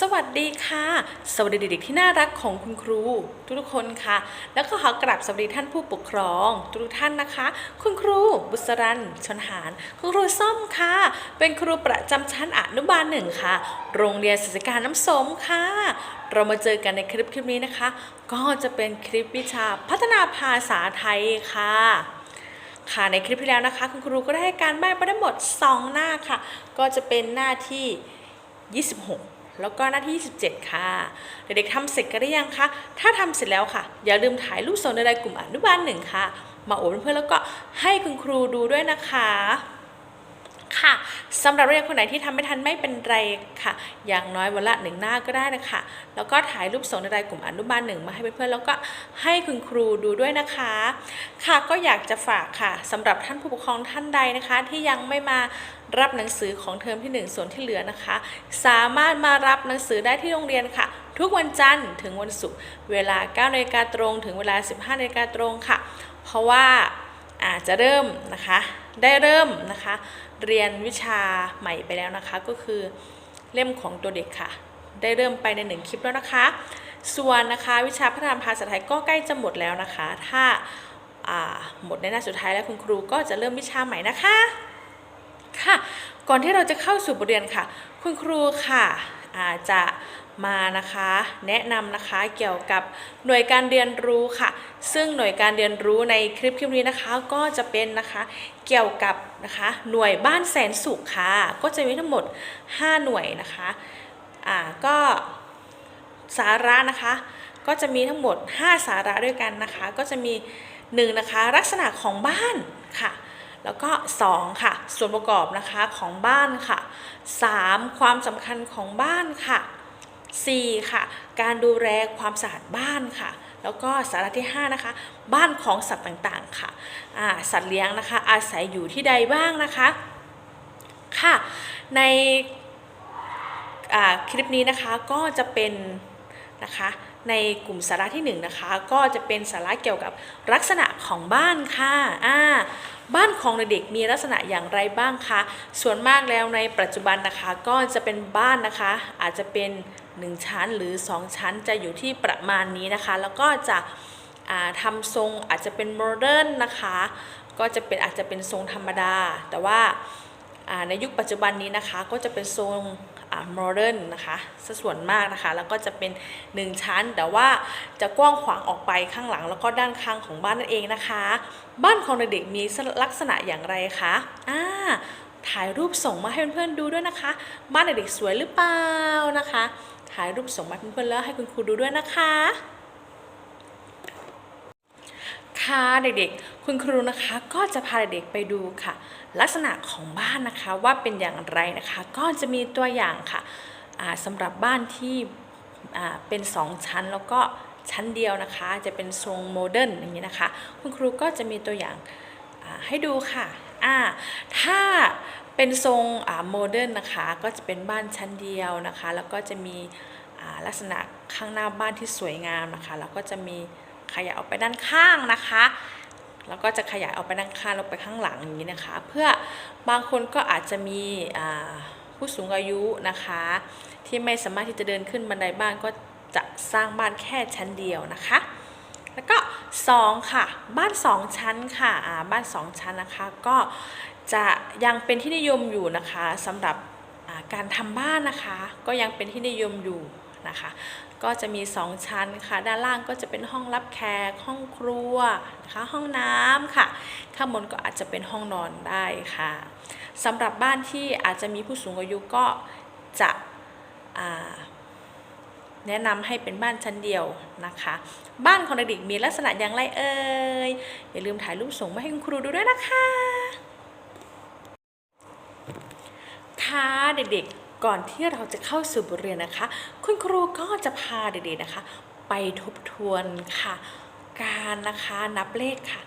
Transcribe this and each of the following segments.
สวัสดีค่ะ สวัสดีเด็กๆที่น่ารักของคุณครู ทุกๆคนค่ะ แล้วก็ขอกราบสวัสดีท่านผู้ปกครอง ทุกท่านนะคะ คุณครู บุษรันชนหานคุณครูส้มค่ะ เป็นครูประจำชั้นอนุบาลหนึ่งค่ะ โรงเรียนศิษการน้ำสมค่ะ เรามาเจอกันในคลิปคลิปนี้นะคะ ก็จะเป็นคลิปวิชาพัฒนาภาษาไทยค่ะค่ะในคลิปที่แล้วนะคะ คุณครูก็ได้ให้การบ้านไปได้หมด 2 หน้าค่ะ ก็จะเป็นหน้าที่ 26 แล้วก็หน้าที่27ค่ะ เด็กๆทำเสร็จกันหรือยังคะ ถ้าทำเสร็จแล้วค่ะ อย่าลืมถ่ายรูปส่งในรายกลุ่มอนุบาลหนึ่งค่ะ มาโอบเพื่อนๆแล้วก็ให้คุณครูดูด้วยนะคะค่ะสำหรับเรียนคนไหนที่ทำไม่ทันไม่เป็นไรค่ะ อย่างน้อยวันละหนึ่งหน้าก็ได้นะคะ แล้วก็ถ่ายรูปส่งในรายกลุ่มอนุบาลหนึ่งมาให้เพื่อนๆแล้วก็ให้คุณครูดูด้วยนะคะ ค่ะก็อยากจะฝากค่ะสำหรับท่านผู้ปกครองท่านใดนะคะ ที่ยังไม่มา รับหนังสือของเทอมที่ 1 ส่วนที่เหลือนะคะ สามารถมารับหนังสือได้ที่โรงเรียนค่ะ ทุกวันจันทร์ถึงวันศุกร์เวลา9นาฬิกาตรง ถึงเวลา 15นาฬิกาตรงค่ะ เพราะว่าอาจจะเริ่มนะคะ ได้เริ่มนะคะ เรียนวิชาใหม่ไปแล้วนะคะ ก็คือเล่มของตัวเด็กค่ะ ได้เริ่มไปในหนึ่งคลิปแล้วนะคะ ส่วนนะคะวิชาพัฒนาภาษาไทยก็ใกล้จะหมดแล้วนะคะ ถ้าอ่าหมดในหน้าสุดท้ายแล้วคุณครูก็จะเริ่มวิชาใหม่นะคะ ค่ะ ก่อนที่เราจะเข้าสู่บทเรียนค่ะ คุณครูค่ะอาจจะมานะคะแนะนำนะคะเกี่ยวกับหน่วยการเรียนรู้ค่ะ ซึ่งหน่วยการเรียนรู้ในคลิปคลิปนี้นะคะก็จะเป็นนะคะเกี่ยวกับนะคะหน่วยบ้านแสนสุขค่ะ ก็จะมีทั้งหมด 5 หน่วยนะคะอ่าก็สาระนะคะก็จะมีทั้งหมด 5 สาระด้วยกันนะคะ ก็จะมี1นะคะลักษณะของบ้านค่ะ แล้วก็ 2 ค่ะ ส่วนประกอบนะคะของบ้านค่ะ 3. ความสำคัญของบ้านค่ะ 4. ค่ะ การดูแลความสะอาดบ้านค่ะ แล้วก็สาระที่ 5 นะคะ บ้านของสัตว์ต่างๆค่ะสัตว์เลี้ยงนะคะ อาศัยอยู่ที่ใดบ้างนะคะค่ะในคลิปนี้นะคะก็จะเป็นนะคะ ในกลุ่มสาระที่1นงนะคะ ก็จะเป็นสาระเกี่ยวกับลักษณะของบ้านค่ะอ่าบ้านของเด็กมีลักษณะอย่างไรบ้างคะส่วนมากแล้วในปัจจุบันนะคะ ก็จะเป็นบ้านนะคะ อาจจะเป็น 1 ชั้นหรือ 2 ชั้นจะอยู่ที่ประมาณนี้นะคะ แล้วก็จะอ่าทำทรงอาจจะเป็นโมเดิร์นนะคะ ก็จะเป็นอาจจะเป็นทรงธรรมดา แต่ว่าในยุคปัจจุบันนี้นะคะ ก็จะเป็นทรง โมเดิร์นนะคะสัดส่วนมากนะคะ แล้วก็จะเป็น 1 ชั้น แต่ว่าจะกว้างขวางออกไปข้างหลัง แล้วก็ด้านข้างของบ้านนั่นเองนะคะ บ้านของเด็กมีลักษณะอย่างไรคะอ่าถ่ายรูปส่งมาให้เพื่อนๆดูด้วยนะคะ บ้านเด็กสวยหรือเปล่านะคะ ถ่ายรูปส่งมาเพื่อนๆแล้วให้คุณครูดูด้วยนะคะ ค่ะเด็กๆ คุณครูนะคะก็จะพาเด็กไปดูค่ะ ลักษณะของบ้านนะคะว่าเป็นอย่างไรนะคะ ก็จะมีตัวอย่างค่ะสำหรับบ้านที่เป็น 2 ชั้นแล้วก็ชั้นเดียวนะคะ จะเป็นทรงโมเดิร์นอย่างนี้นะคะ คุณครูก็จะมีตัวอย่างให้ดูค่ะถ้าเป็นทรงโมเดิร์นนะคะก็จะเป็นบ้านชั้นเดียวนะคะ แล้วก็จะมีลักษณะข้างหน้าบ้านที่สวยงามนะคะ แล้วก็จะมี ขยายออกไปด้านข้างนะคะ แล้วก็จะขยายออกไปด้านข้างล้วไปข้างหลังอย่างนี้นะคะ เพื่อบางคนก็อาจจะมีผู้สูงอายุนะคะ ที่ไม่สามารถที่จะเดินขึ้นบันไดบ้านก็จะสร้างบ้านแค่ชั้นเดียวนะคะ แล้วก็ 2 ค่ะ บ้าน 2 ชั้นค่ะบ้าน 2 ชั้นนะคะก็จะยังเป็นที่นิยมอยู่นะคะสำหรับการทำบ้านนะคะ ก็ยังเป็นที่นิยมอยู่ นะคะ ก็จะมี 2 ชั้นค่ะ ด้านล่างก็จะเป็นห้องรับแขกห้องครัวนะคะห้องน้ำค่ะ ข้างบนก็อาจจะเป็นห้องนอนได้ค่ะสำหรับบ้านที่อาจจะมีผู้สูงอายุก็จะแนะนำให้เป็นบ้านชั้นเดียวนะคะ บ้านของเด็กมีลักษณะอย่างไรเอ่ยอย่าลืมถ่ายรูปส่งมาให้คุณครูดูด้วยนะคะค่ะเด็กๆ ก่อนที่เราจะเข้าสู่บทเรียนนะคะ คุณครูก็จะพาเด็กๆนะคะ ไปทบทวนค่ะ การนะคะนับเลขค่ะ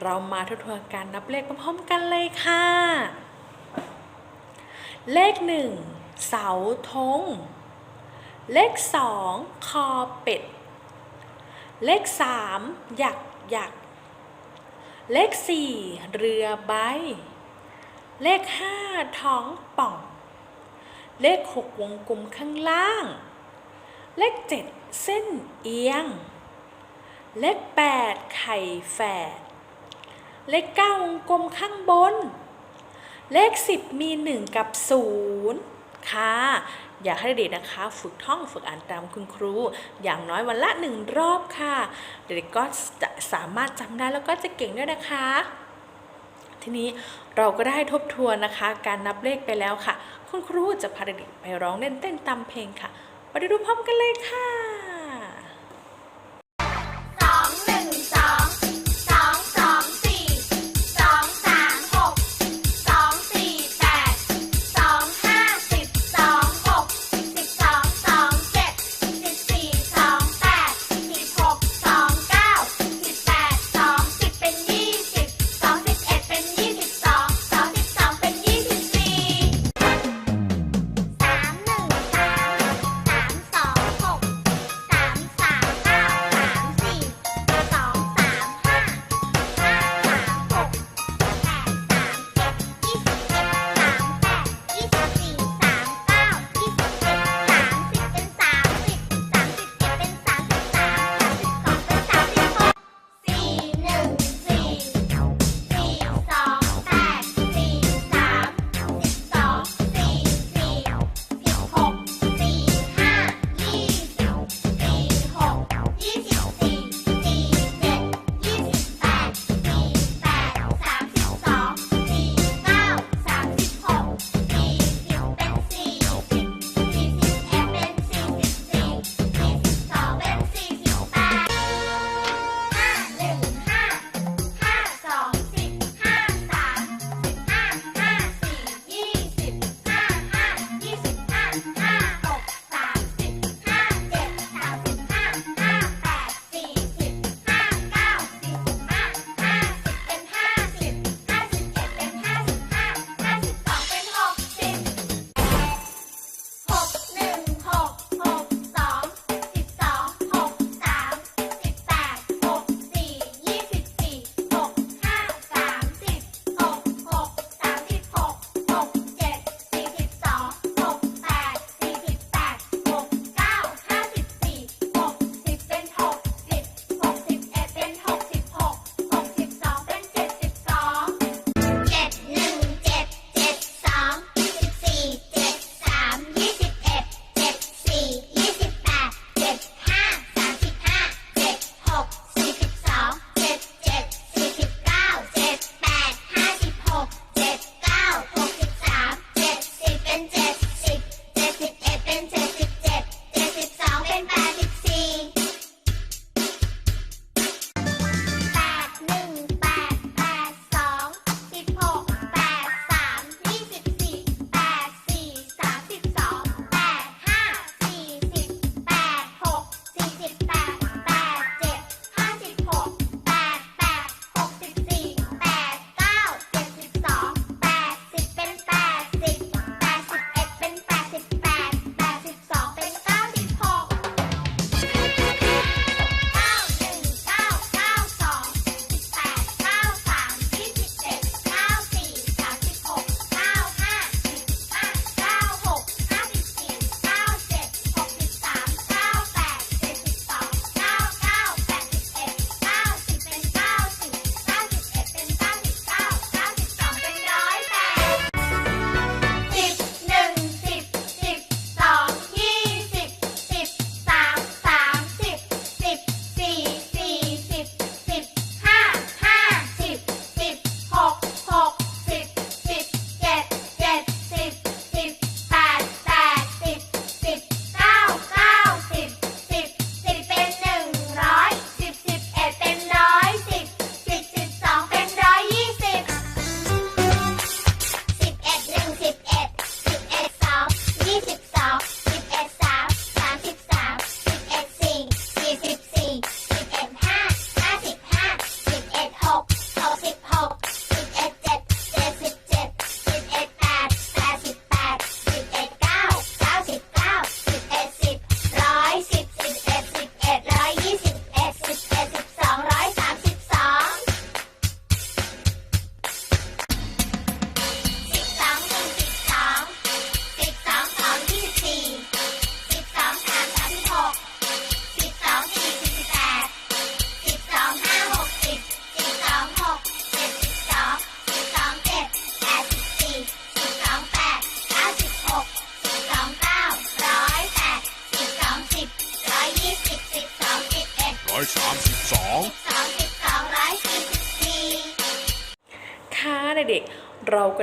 เรามาทบทวนการนับเลขพร้อมๆกันเลยค่ะ เลขหนึ่งเสาธงเลขสองคอเป็ด เลขสามหยักหยัก เลขสี่เรือใบ เลขห้าท้องป่อง เลข 6 วงกลมข้างล่าง เลข 7 เส้นเอียง เลข 8 ไข่แฝด เลข 9 วงกลมข้างบน เลข 10 มี 1 กับ 0 ค่ะ อยากให้เด็กนะคะ ฝึกท่องฝึกอ่านตามคุณครู อย่างน้อยวันละ1รอบค่ะ เด็กก็จะสามารถจำได้แล้วก็จะเก่งด้วยนะคะ ทีนี้เราก็ได้ทบทวนนะคะ การนับเลขไปแล้วค่ะ คุณครูจะพาเด็กๆไปร้องเล่นเต้นตามเพลงค่ะ ไปดูพร้อมกันเลยค่ะ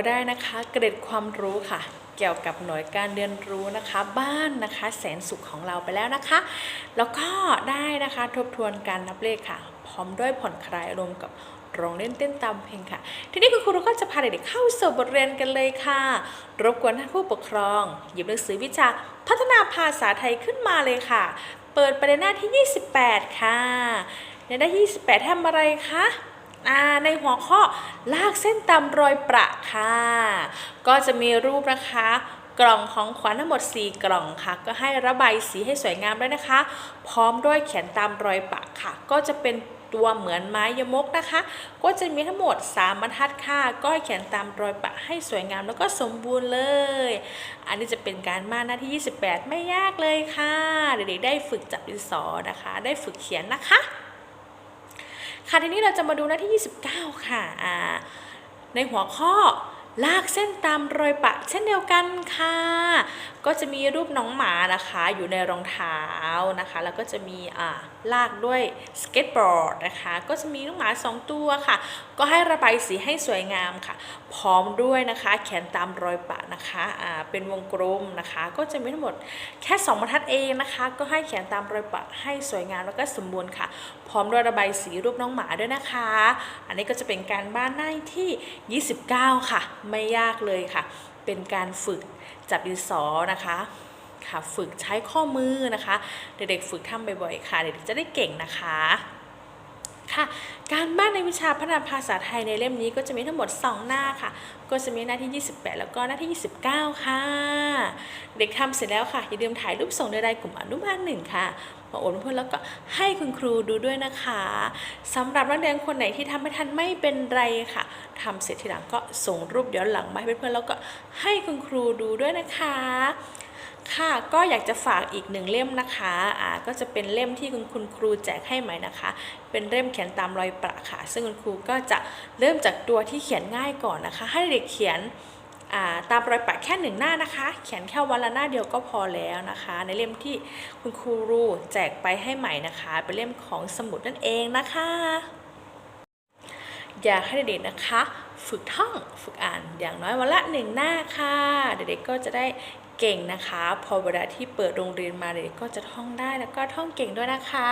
ก็ได้นะคะเกร็ดความรู้ค่ะ เกี่ยวกับหน่วยการเรียนรู้นะคะ บ้านนะคะ แสนสุขของเราไปแล้วนะคะ แล้วก็ได้นะคะทบทวนการนับเลขค่ะ พร้อมด้วยผ่อนคลายอารมณ์กับร้องเล่นเต้นตามเพลงค่ะ ทีนี้คุณครูก็จะพาเด็กๆเข้าสู่บทเรียนกันเลยค่ะ รบกวนท่านผู้ปกครอง หยิบหนังสือวิชา พัฒนาภาษาไทยขึ้นมาเลยค่ะ เปิดประเด็นหน้าที่ 28 ค่ะ ในหน้าที่ 28ทำอะไรคะ ในหัวข้อลากเส้นตามรอยประค่ะ ก็จะมีรูปนะคะกล่องของขวัญทั้งหมด 4 กล่องค่ะ ก็ให้ระบายสีให้สวยงามด้วยนะคะ พร้อมด้วยเขียนตามรอยประค่ะ ก็จะเป็นตัวเหมือนไม้ยมกนะคะ ก็จะมีทั้งหมด 3 บรรทัดค่ะ ก็เขียนตามรอยประให้สวยงามแล้วก็สมบูรณ์เลย อันนี้จะเป็นการบ้านหน้าที่ 28 ไม่ยากเลยค่ะ เด็กๆได้ฝึกจับดินสอนะคะ ได้ฝึกเขียนนะคะ ค่ะทีนี้เราจะมาดูหน้าที่ 29 ค่ะอ่าในหัวข้อลากเส้นตามรอยปะเช่นเดียวกันค่ะก็จะมีรูปน้องหมานะคะอยู่ในรองเท้านะคะ แล้วก็จะมีอ่าลากด้วยสเก็ตบอร์ดนะคะ ก็จะมีน้องหมาสองตัวค่ะ ก็ให้ระบายสีให้สวยงามค่ะ พร้อมด้วยนะคะเขียนตามรอยปะนะคะอ่าเป็นวงกลมนะคะ ก็จะมีทั้งหมดแค่2บรรทัดเองนะคะ ก็ให้เขียนตามรอยปะให้สวยงามแล้วก็สมบูรณ์ค่ะ พร้อมด้วยระบายสีรูปน้องหมาด้วยนะคะ อันนี้ก็จะเป็นการบ้านหน้าที่ 29 ค่ะ ไม่ยากเลยค่ะ เป็นการฝึกจับดินสอนะคะค่ะฝึกใช้ข้อมือนะคะ เด็กๆฝึกทำบ่อยๆค่ะ เด็กๆจะได้เก่งนะคะค่ะการบ้านในวิชาพัฒนาภาษาไทยในเล่มนี้ก็จะมีทั้งหมด 2 หน้าค่ะ ก็จะมีหน้าที่ 28 แล้วก็หน้าที่ 29 ค่ะ เด็กทำเสร็จแล้วค่ะ อย่าลืมถ่ายรูปส่งในรายกลุ่มอนุบาลหนึ่งค่ะ มาโอนเพื่อนแล้วก็ให้คุณครูดูด้วยนะคะสำหรับนักเรียนคนไหนที่ทำไม่ทันไม่เป็นไรค่ะทำเสร็จทีหลังก็ส่งรูปย้อนหลังมาให้เพื่อนๆแล้วก็ให้คุณครูดูด้วยนะคะ ค่ะก็อยากจะฝากอีกหนึ่งเล่มนะคะอ่าก็จะเป็นเล่มที่คุณคุณครูแจกให้ใหม่นะคะ เป็นเล่มเขียนตามรอยประค่ะ ซึ่งคุณครูก็จะเริ่มจากตัวที่เขียนง่ายก่อนนะคะ ให้เด็กเขียน ตามรอยปะแค่หนึ่งหน้านะคะ เขียนแค่วันละหน้าเดียวก็พอแล้วนะคะ ในเล่มที่คุณครูรูแจกไปให้ใหม่นะคะ เป็นเล่มของสมุดนั่นเองนะคะ อยากให้เด็กๆนะคะ ฝึกท่องฝึกอ่านอย่างน้อยวันละหนึ่งหน้าค่ะ เด็กๆก็จะได้ เก่งนะคะ พอเวลาที่เปิดโรงเรียนมาเด็กก็จะท่องได้แล้วก็ท่องเก่งด้วยนะคะ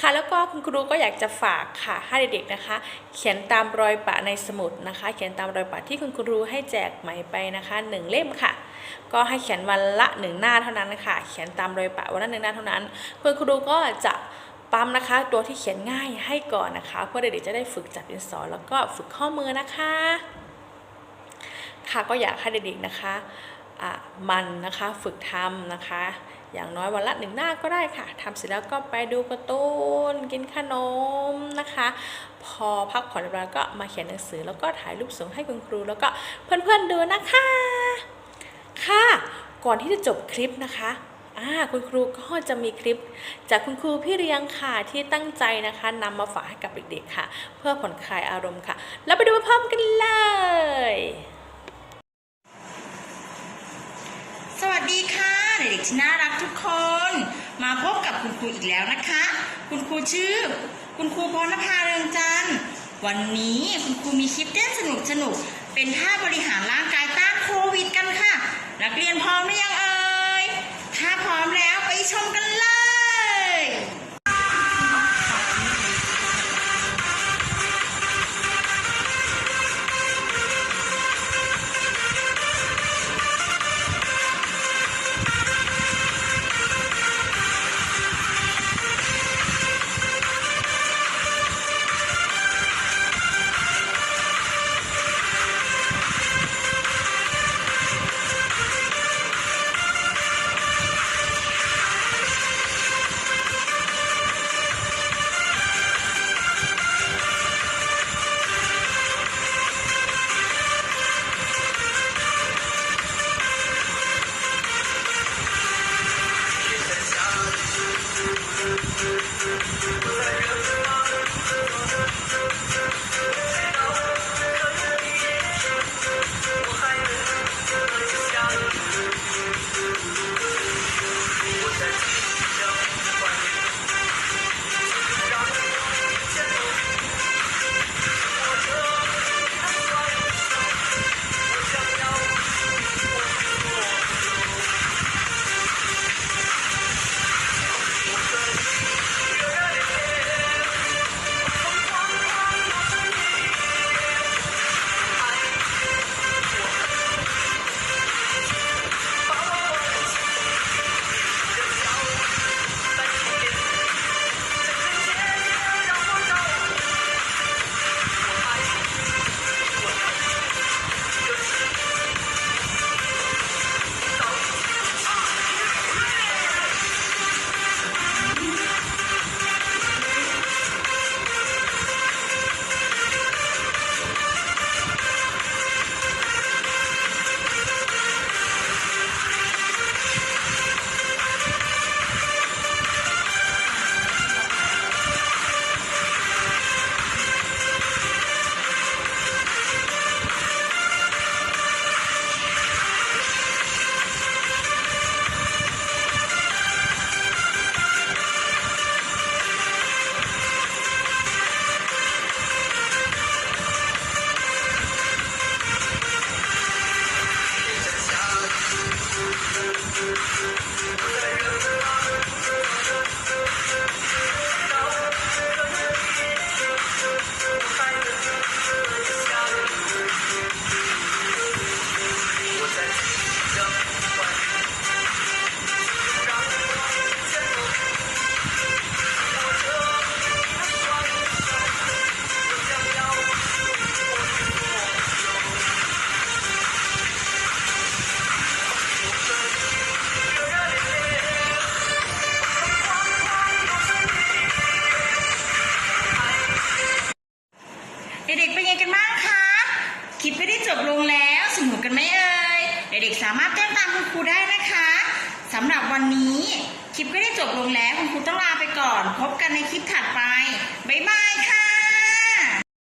ค่ะแล้วก็คุณครูก็อยากจะฝากค่ะให้เด็กๆนะคะ เขียนตามรอยปะในสมุดนะคะ เขียนตามรอยปะที่คุณครูให้แจกใหม่ไปนะคะหนึ่งเล่มค่ะ ก็ให้เขียนวันละหนึ่งหน้าเท่านั้นค่ะ เขียนตามรอยปะวันละหนึ่งหน้าเท่านั้น คุณครูก็จะปั๊มนะคะ ตัวที่เขียนง่ายให้ก่อนนะคะ เพื่อเด็กๆจะได้ฝึกจับดินสอแล้วก็ฝึกข้อมือนะคะ ค่ะก็อยากให้เด็กๆนะคะ มันนะคะฝึกทำนะคะ อย่างน้อยวันละหนึ่งหน้าก็ได้ค่ะทำเสร็จแล้วก็ไปดูการ์ตูนกินขนมนะคะ พอพักผ่อนเรียบร้อยก็มาเขียนหนังสือ แล้วก็ถ่ายรูปส่งให้คุณครู แล้วก็เพื่อนๆดูนะคะค่ะ ก่อนที่จะจบคลิปนะคะคุณครูก็จะมีคลิป จากคุณครูพี่เรียงค่ะที่ตั้งใจนะคะนำมาฝากให้กับเด็กๆค่ะ เพื่อผ่อนคลายอารมณ์ค่ะ แล้วไปดูพร้อมกันเลย สวัส ดีค่ะเด็กๆที่น่ารักทุกคน มาพบกับคุณครูอีกแล้วนะคะ คุณครูชื่อ คุณครูพรณภาเรืองจันทร์วันนี้คุณครูมีคลิปเต้นสนุกสนุกๆเป็นท่าบริหารร่างกายต้านโควิดกันค่ะ นักเรียนพร้อมหรือยังเอ่ยถ้าพร้อมแล้วไปชมกันเลย